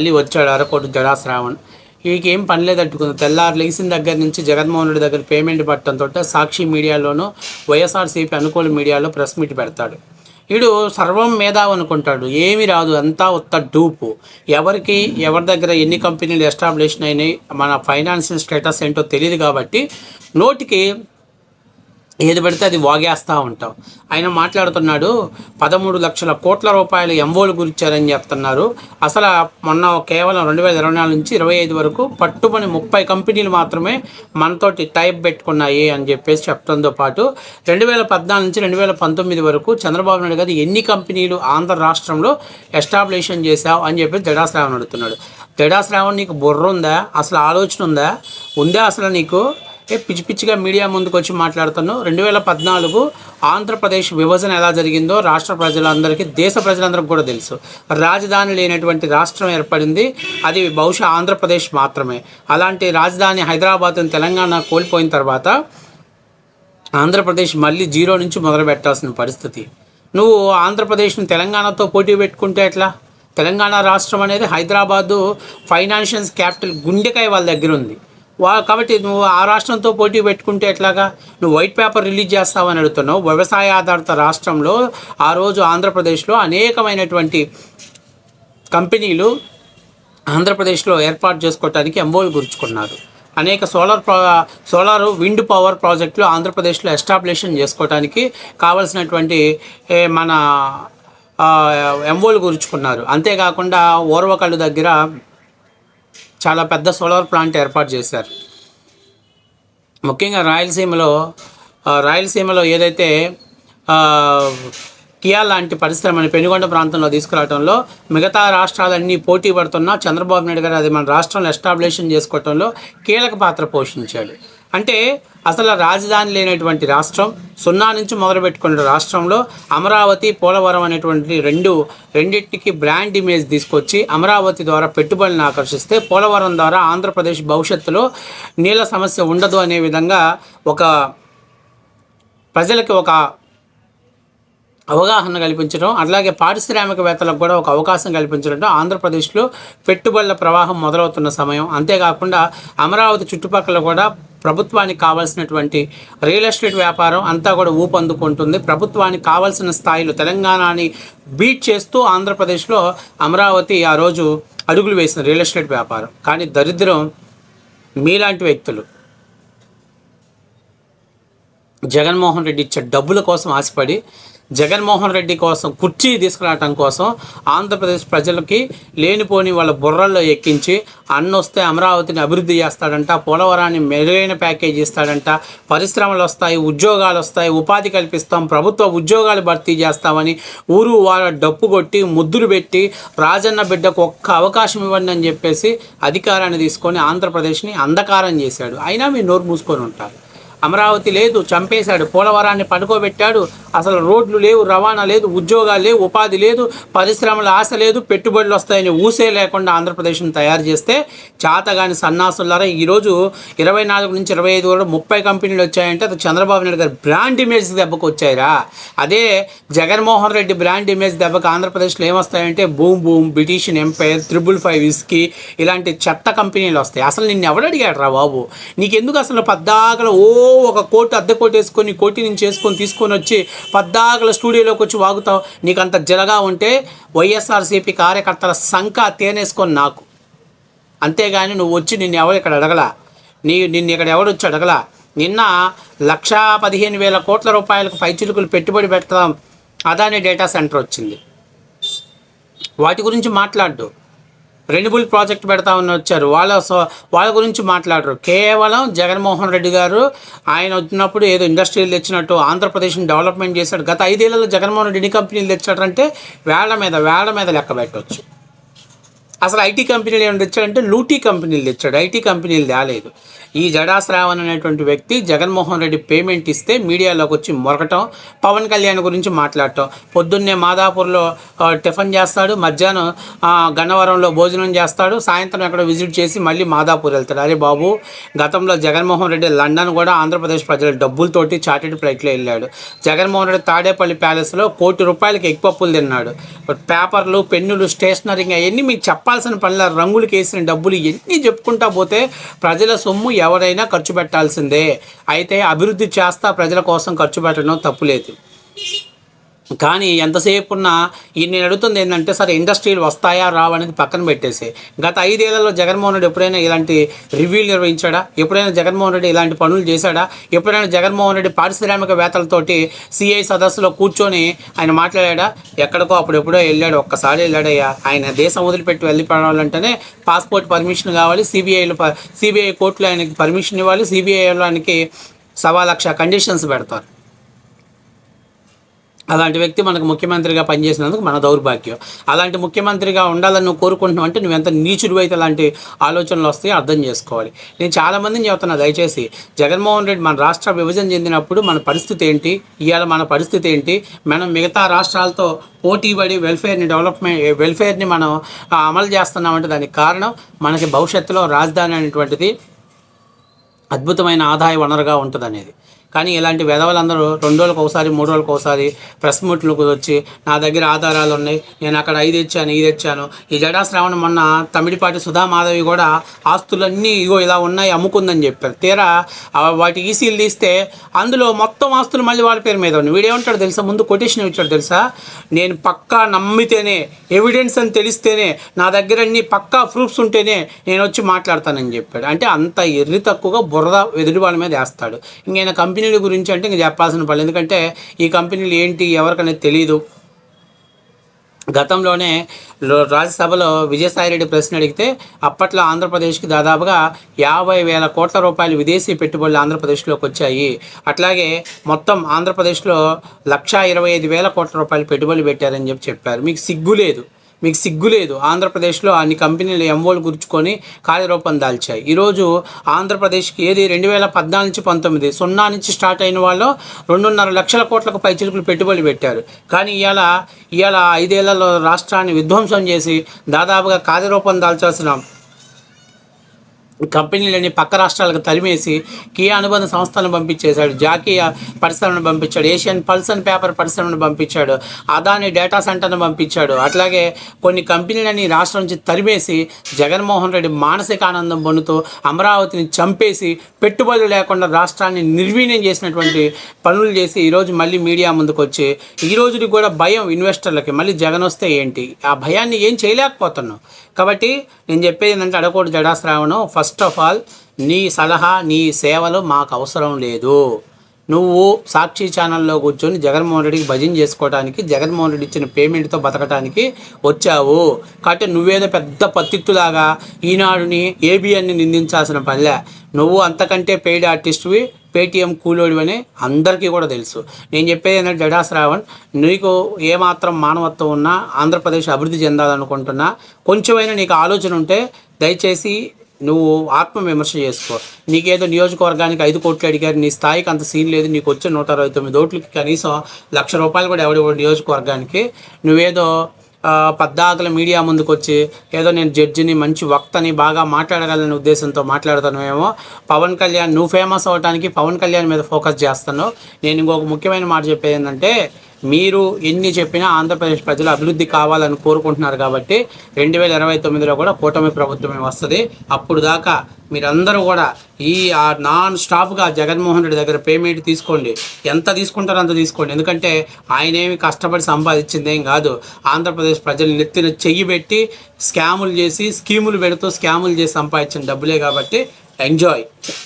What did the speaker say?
మళ్ళీ వచ్చాడు అరకోటు జడా శ్రావణ్ పని లేదట్టుకుంది తెల్లారు లేచిన దగ్గర నుంచి జగన్మోహన్ రెడ్డి దగ్గర పేమెంట్ పట్టడంతో సాక్షి మీడియాలోనూ వైఎస్ఆర్సీపీ అనుకూల మీడియాలో ప్రెస్ మీట్ పెడతాడు. వీడు సర్వం మేధావి అనుకుంటాడు. ఏమీ రాదు. అంతా ఉత్త డూపు. ఎవరికి ఎవరి దగ్గర ఎన్ని కంపెనీలు ఎస్టాబ్లిష్ అయినాయి మన ఫైనాన్షియల్ స్టేటస్ ఏంటో తెలియదు కాబట్టి నోటికి ఏది పెడితే అది వాగేస్తూ ఉంటాం. ఆయన మాట్లాడుతున్నాడు పదమూడు లక్షల కోట్ల రూపాయలు ఎంఓలు గురించారని చెప్తున్నారు. అసలు మొన్న కేవలం రెండు వేల ఇరవై నాలుగు నుంచి ఇరవై ఐదు వరకు పట్టుమని ముప్పై కంపెనీలు మాత్రమే మనతోటి టైప్ పెట్టుకున్నాయి అని చెప్పేసి చెప్పడంతో పాటు రెండు వేల పద్నాలుగు నుంచి రెండు వేల పంతొమ్మిది వరకు చంద్రబాబు నాయుడు గారు ఎన్ని కంపెనీలు ఆంధ్ర రాష్ట్రంలో ఎస్టాబ్లిషన్ చేశావు అని చెప్పి జడాశ్రావణ్ అడుగుతున్నాడు. జడాశ్రావణ్ నీకు బుర్ర ఉందా? అసలు ఆలోచన ఉందా? ఉందా అసలు నీకు? పిచ్చి పిచ్చిగా మీడియా ముందుకు వచ్చి మాట్లాడుతాను రెండు వేల పద్నాలుగు ఆంధ్రప్రదేశ్ విభజన ఎలా జరిగిందో రాష్ట్ర ప్రజలందరికీ దేశ ప్రజలందరికీ కూడా తెలుసు. రాజధాని లేనటువంటి రాష్ట్రం ఏర్పడింది. అది బహుశా ఆంధ్రప్రదేశ్ మాత్రమే. అలాంటి రాజధాని హైదరాబాద్ తెలంగాణ కోల్పోయిన తర్వాత ఆంధ్రప్రదేశ్ మళ్ళీ జీరో నుంచి మొదలు పెట్టాల్సిన పరిస్థితి. నువ్వు ఆంధ్రప్రదేశ్ని తెలంగాణతో పోటీ పెట్టుకుంటే ఎట్లా? తెలంగాణ రాష్ట్రం అనేది హైదరాబాదు ఫైనాన్షియల్ క్యాపిటల్ గుండెకాయ వాళ్ళ దగ్గర ఉంది. వా కాబట్టి నువ్వు ఆ రాష్ట్రంతో పోటీ పెట్టుకుంటే ఎట్లాగా? నువ్వు వైట్ పేపర్ రిలీజ్ చేస్తావని అడుగుతున్నావు. వ్యవసాయ ఆధారిత రాష్ట్రంలో ఆ రోజు ఆంధ్రప్రదేశ్లో అనేకమైనటువంటి కంపెనీలు ఆంధ్రప్రదేశ్లో ఏర్పాటు చేసుకోవటానికి ఎంఓలు గుర్చుకున్నారు. అనేక సోలార్ ప్రా సోలార్ విండ్ పవర్ ప్రాజెక్టులు ఆంధ్రప్రదేశ్లో ఎస్టాబ్లిషన్ చేసుకోవడానికి కావలసినటువంటి మన ఎంఓలు గుర్చుకున్నారు. అంతేకాకుండా ఓర్వకళ్ళు దగ్గర చాలా పెద్ద సోలార్ ప్లాంట్ ఏర్పాటు చేశారు. ముఖ్యంగా రాయలసీమలో రాయలసీమలో ఏదైతే కియా లాంటి పరిశ్రమని పెనుగొండ ప్రాంతంలో తీసుకురావడంలో మిగతా రాష్ట్రాలన్నీ పోటీ పడుతున్నా చంద్రబాబు నాయుడు గారు అది మన రాష్ట్రంలో ఎస్టాబ్లిషన్ చేసుకోవడంలో కీలక పాత్ర పోషించాడు. అంటే అసలు రాజధాని లేనటువంటి రాష్ట్రం సున్నా నుంచి మొదలుపెట్టుకున్న రాష్ట్రంలో అమరావతి పోలవరం అనేటువంటి రెండు రెండింటికి బ్రాండ్ ఇమేజ్ తీసుకొచ్చి అమరావతి ద్వారా పెట్టుబడులను ఆకర్షిస్తే పోలవరం ద్వారా ఆంధ్రప్రదేశ్ భవిష్యత్తులో నీళ్ళ సమస్య ఉండదు అనే విధంగా ఒక ప్రజలకి ఒక అవగాహన కల్పించడం అలాగే పారిశ్రామికవేత్తలకు కూడా ఒక అవకాశం కల్పించడం ఆంధ్రప్రదేశ్లో పెట్టుబడుల ప్రవాహం మొదలవుతున్న సమయం. అంతేకాకుండా అమరావతి చుట్టుపక్కల కూడా ప్రభుత్వానికి కావాల్సినటువంటి రియల్ ఎస్టేట్ వ్యాపారం అంతా కూడా ఊపందుకుంటుంది. ప్రభుత్వానికి కావాల్సిన స్థాయిలో తెలంగాణని బీట్ చేస్తూ ఆంధ్రప్రదేశ్లో అమరావతి ఆ రోజు అడుగులు వేసిన రియల్ ఎస్టేట్ వ్యాపారం. కానీ దరిద్రం మీలాంటి వ్యక్తులు. జగన్మోహన్ రెడ్డి ఇచ్చే డబ్బుల కోసం ఆశపడి జగన్మోహన్ రెడ్డి కోసం కుర్చీ తీసుకురావటం కోసం ఆంధ్రప్రదేశ్ ప్రజలకి లేనిపోని వాళ్ళ బుర్రల్లో ఎక్కించి అన్న వస్తే అమరావతిని అభివృద్ధి చేస్తాడంట పోలవరాన్ని మెరుగైన ప్యాకేజ్ ఇస్తాడంట పరిశ్రమలు వస్తాయి ఉద్యోగాలు వస్తాయి ఉపాధి కల్పిస్తాం ప్రభుత్వ ఉద్యోగాలు భర్తీ చేస్తామని ఊరు వాళ్ళ డప్పు కొట్టి ముద్దులు పెట్టి రాజన్న బిడ్డకు ఒక్క అవకాశం ఇవ్వండి అని చెప్పేసి అధికారాన్ని తీసుకొని ఆంధ్రప్రదేశ్ని అంధకారం చేశాడు. అయినా మీరు నోరు మూసుకొని ఉంటారు. అమరావతి లేదు చంపేశాడు పోలవరాన్ని పడుకోబెట్టాడు. అసలు రోడ్లు లేవు రవాణా లేదు ఉద్యోగాలు లేవు ఉపాధి లేదు పరిశ్రమల ఆశ లేదు పెట్టుబడులు వస్తాయని ఊసే లేకుండా ఆంధ్రప్రదేశ్ని తయారు చేస్తే చాతగాని సన్నాసులారా ఈరోజు ఇరవై నాలుగు నుంచి ఇరవై ఐదు వరకు ముప్పై కంపెనీలు వచ్చాయంటే అది చంద్రబాబు నాయుడు గారి బ్రాండ్ ఇమేజ్ దెబ్బకు వచ్చాయిరా. అదే జగన్మోహన్ రెడ్డి బ్రాండ్ ఇమేజ్ దెబ్బకు ఆంధ్రప్రదేశ్లో ఏమొస్తాయంటే boom boom British empire triple five ఇస్కి ఇలాంటి చెత్త కంపెనీలు వస్తాయి. అసలు నిన్ను ఎవడు అడిగాడు రా బాబు? నీకెందుకు అసలు పద్దాకల ఓ ఒక కోటి అద్దె కోటి వేసుకొని కోటి నుంచి వేసుకొని తీసుకొని వచ్చి పద్దాకల స్టూడియోలోకి వచ్చి వాగుతావు. నీకు అంత జలగా ఉంటే వైఎస్ఆర్సీపీ కార్యకర్తల సంఖ తేనేసుకొని నాకు. అంతేగాని నువ్వు వచ్చి నిన్ను ఎవరు ఇక్కడ అడగలా? నీ నిన్ను ఇక్కడ ఎవడు వచ్చి అడగలా? నిన్న లక్షా పదిహేను వేల కోట్ల రూపాయలకు పైచిలుకులు పెట్టుబడి పెట్టడం అదాని డేటా సెంటర్ వచ్చింది. వాటి గురించి మాట్లాడు రెన్యూబుల్ ప్రాజెక్ట్ పెడతామని వచ్చారు. వాళ్ళ సో- వాళ్ళ గురించి మాట్లాడరు. కేవలం జగన్మోహన్ రెడ్డి గారు ఆయన వచ్చినప్పుడు ఏదో ఇండస్ట్రీలు తెచ్చినట్టు ఆంధ్రప్రదేశ్ని డెవలప్మెంట్ చేశాడు. గత ఐదేళ్ళలో జగన్మోహన్ రెడ్డి ఎన్ని కంపెనీలు తెచ్చాడంటే వేళ్ళ మీద వేళ్ళ మీద లెక్క పెట్టవచ్చు అసలు ఐటీ కంపెనీలు ఏమి తెచ్చాడంటే లూటీ కంపెనీలు తెచ్చాడు. ఐటీ కంపెనీలు తేలేదు. ఈ జడాశ్రావణ్ అనేటువంటి వ్యక్తి జగన్మోహన్ రెడ్డి పేమెంట్ ఇస్తే మీడియాలోకి వచ్చి మొరకటం పవన్ కళ్యాణ్ గురించి మాట్లాడటం. పొద్దున్నే మాదాపూర్లో టిఫిన్ చేస్తాడు మధ్యాహ్నం గన్నవరంలో భోజనం చేస్తాడు సాయంత్రం ఎక్కడ విజిట్ చేసి మళ్ళీ మాదాపూర్ వెళ్తాడు. అరే బాబు గతంలో జగన్మోహన్ రెడ్డి లండన్ కూడా ఆంధ్రప్రదేశ్ ప్రజల డబ్బులతోటి చార్టెడ్ ఫ్లైట్లో వెళ్ళాడు. జగన్మోహన్ రెడ్డి తాడేపల్లి ప్యాలెస్లో కోటి రూపాయలకి ఎగ్ పప్పులు తిన్నాడు. పేపర్లు పెన్నులు స్టేషనరీ అవన్నీ మీకు చెప్ప చెప్పాల్సిన పనుల రంగులు కేసిన డబ్బులు ఎన్ని చెప్పుకుంటా పోతే ప్రజల సొమ్ము ఎవరైనా ఖర్చు పెట్టాల్సిందే. అయితే అభివృద్ధి చేస్తా ప్రజల కోసం ఖర్చు పెట్టడం తప్పులేదు. కానీ ఎంతసేపు ఉన్నా ఈ నేను అడుగుతుంది ఏంటంటే సరే ఇండస్ట్రీలు వస్తాయా రావా అనేది పక్కన పెట్టేసి. గత ఐదేళ్ళలో జగన్మోహన్ రెడ్డి ఎప్పుడైనా ఇలాంటి రివ్యూలు నిర్వహించాడా? ఎప్పుడైనా జగన్మోహన్ రెడ్డి ఇలాంటి పనులు చేశాడా? ఎప్పుడైనా జగన్మోహన్ రెడ్డి పారిశ్రామికవేత్తలతోటి సిఐ సదస్సులో కూర్చొని ఆయన మాట్లాడా ఎక్కడికో అప్పుడు ఎప్పుడో వెళ్ళాడు ఒక్కసారి వెళ్ళాడయ్యా. ఆయన దేశం వదిలిపెట్టి వెళ్ళిపోవాలంటేనే పాస్పోర్ట్ పర్మిషన్ కావాలి సిబిఐలో సిబిఐ కోర్టులో ఆయనకి పర్మిషన్ ఇవ్వాలి సిబిఐలో ఆయనకి సవా లక్ష కండిషన్స్ పెడతారు. అలాంటి వ్యక్తి మనకు ముఖ్యమంత్రిగా పనిచేసినందుకు మన దౌర్భాగ్యం. అలాంటి ముఖ్యమంత్రిగా ఉండాలని నువ్వు కోరుకుంటున్నావు అంటే నువ్వు ఎంత నీచుడు అయితే అలాంటి ఆలోచనలు వస్తాయో అర్థం చేసుకోవాలి. నేను చాలామందిని చెబుతున్నా దయచేసి జగన్మోహన్ రెడ్డి మన రాష్ట్ర విభజన చెందినప్పుడు మన పరిస్థితి ఏంటి? ఇవాళ మన పరిస్థితి ఏంటి? మనం మిగతా రాష్ట్రాలతో పోటీ పడి వెల్ఫేర్ని డెవలప్మెంట్ వెల్ఫేర్ని మనం అమలు చేస్తున్నామంటే దానికి కారణం మనకి భవిష్యత్తులో రాజధాని అనేటువంటిది అద్భుతమైన ఆదాయ వనరుగా ఉంటుంది అనేది కానీ ఇలాంటి వెధవలందరూ రెండు రోజులకు ఒకసారి మూడు రోజులకు ఒకసారి ప్రెస్ మీట్లకు వచ్చి నా దగ్గర ఆధారాలు ఉన్నాయి నేను అక్కడ ఐదు ఇచ్చాను ఇది ఇచ్చాను. ఈ జడా శ్రావణ మొన్న తమిడిపాటి సుధామాధవి కూడా ఆస్తులన్నీ ఇగో ఇలా ఉన్నాయి అమ్ముకుందని చెప్పారు. తీరా వాటి ఈసీలు తీస్తే అందులో మొత్తం ఆస్తులు మళ్ళీ వాళ్ళ పేరు మీద ఉన్నాయి. వీడేమంటాడు తెలుసా? ముందు కొటేషన్ ఇచ్చాడు తెలుసా? నేను పక్కా నమ్మితేనే ఎవిడెన్స్ అని తెలిస్తేనే నా దగ్గర అన్ని పక్కా ప్రూఫ్స్ ఉంటేనే నేను వచ్చి మాట్లాడతానని చెప్పాడు. అంటే అంత ఎర్రి తక్కువగా బురద ఎదుటి వాళ్ళ మీద వేస్తాడు. ఇంకైనా కంపెనీల గురించి అంటే ఇంకా చెప్పాల్సిన పని ఎందుకంటే ఈ కంపెనీలు ఏంటి ఎవరికనేది తెలియదు గతంలోనే రాజ్యసభలో విజయసాయిరెడ్డి ప్రశ్న అడిగితే అప్పట్లో ఆంధ్రప్రదేశ్కి దాదాపుగా యాభై వేల కోట్ల రూపాయలు విదేశీ పెట్టుబడులు ఆంధ్రప్రదేశ్లోకి వచ్చాయి. అట్లాగే మొత్తం ఆంధ్రప్రదేశ్లో లక్షా ఇరవై ఐదు వేల కోట్ల రూపాయలు పెట్టుబడులు పెట్టారని చెప్పి చెప్పారు. మీకు సిగ్గు లేదు మీకు సిగ్గు లేదు. ఆంధ్రప్రదేశ్లో అన్ని కంపెనీలు ఎంఓలు గుర్చుకొని కార్యరూపం దాల్చాయి. ఈరోజు ఆంధ్రప్రదేశ్కి ఏది రెండు వేల పద్నాలుగు నుంచి పంతొమ్మిది సున్నా నుంచి స్టార్ట్ అయిన వాళ్ళు రెండున్నర లక్షల కోట్లకు పైచిలుకులు పెట్టుబడి పెట్టారు. కానీ ఇవాళ ఇవాళ ఐదేళ్ళలో రాష్ట్రాన్ని విధ్వంసం చేసి దాదాపుగా కార్యరూపం దాల్చాల్సిన కంపెనీలని పక్క రాష్ట్రాలకు తరిమేసి కియా అనుబంధ సంస్థలను పంపించేశాడు జాకీయ పరిశ్రమను పంపించాడు ఏషియన్ పల్స్ అండ్ పేపర్ పరిశ్రమను పంపించాడు అదాని డేటా సెంటర్ను పంపించాడు. అట్లాగే కొన్ని కంపెనీలని రాష్ట్రం నుంచి తరిమేసి జగన్మోహన్ రెడ్డి మానసిక ఆనందం పొందుతూ అమరావతిని చంపేసి పెట్టుబడులు లేకుండా రాష్ట్రాన్ని నిర్వీర్యం చేసినటువంటి పనులు చేసి ఈరోజు మళ్ళీ మీడియా ముందుకు వచ్చి ఈ రోజుకి కూడా భయం ఇన్వెస్టర్లకి. మళ్ళీ జగన్ వస్తే ఏంటి? ఆ భయాన్ని ఏం చేయలేకపోతున్నాం. కాబట్టి నేను చెప్పేది ఏంటంటే అడగకూడదు జడాశ్రావణం. ఫస్ట్ ఫస్ట్ ఆఫ్ ఆల్ నీ సలహా నీ సేవలు మాకు అవసరం లేదు. నువ్వు సాక్షి ఛానల్లో కూర్చొని జగన్మోహన్ రెడ్డికి భజన చేసుకోవడానికి జగన్మోహన్ రెడ్డి ఇచ్చిన పేమెంట్తో బతకడానికి వచ్చావు. కాబట్టి నువ్వేదో పెద్ద పత్తిత్తులాగా ఈనాడుని ఏబిఎన్ని నిందించాల్సిన పనిలే. నువ్వు అంతకంటే పెయిడ్ ఆర్టిస్ట్వి పేటీఎం కూలోడివి అని అందరికీ కూడా తెలుసు. నేను చెప్పేది ఏంటంటే జడా శ్రావణ్ నీకు ఏమాత్రం మానవత్వం ఉన్నా ఆంధ్రప్రదేశ్ అభివృద్ధి చెందాలనుకుంటున్నా కొంచెమైనా నీకు ఆలోచన ఉంటే దయచేసి నువ్వు ఆత్మ విమర్శ చేసుకో. నీకేదో నియోజకవర్గానికి ఐదు కోట్లు అడిగారు నీ స్థాయికి అంత సీన్ లేదు నీకు వచ్చే నూట అరవై తొమ్మిది ఓట్లకి కనీసం లక్ష రూపాయలు కూడా ఎవడి నియోజకవర్గానికి. నువ్వేదో పద్దాకుల పద్దాకల మీడియా ముందుకు వచ్చి ఏదో నేను జడ్జిని మంచి వక్తని బాగా మాట్లాడగలనే ఉద్దేశంతో మాట్లాడుతానేమో పవన్ కళ్యాణ్ నువ్వు ఫేమస్ అవడానికి పవన్ కళ్యాణ్ మీద ఫోకస్ చేస్తాను నేను ఇంకొక ముఖ్యమైన మాట చెప్పేది ఏంటంటే మీరు ఎన్ని చెప్పినా ఆంధ్రప్రదేశ్ ప్రజలు అభివృద్ధి కావాలని కోరుకుంటున్నారు కాబట్టి రెండు వేల ఇరవై తొమ్మిదిలో కూడా కూటమి ప్రభుత్వమే వస్తుంది. అప్పుడు దాకా మీరందరూ కూడా ఈ ఆ నాన్ స్టాప్గా జగన్మోహన్ రెడ్డి దగ్గర పేమెంట్ తీసుకోండి. ఎంత తీసుకుంటారో అంత తీసుకోండి. ఎందుకంటే ఆయనేమి కష్టపడి సంపాదించింది ఏం కాదు. ఆంధ్రప్రదేశ్ ప్రజలు నెత్తిన చెయ్యి పెట్టి స్కాములు చేసి స్కీములు పెడుతూ స్కాములు చేసి సంపాదించిన డబ్బులే కాబట్టి ఎంజాయ్.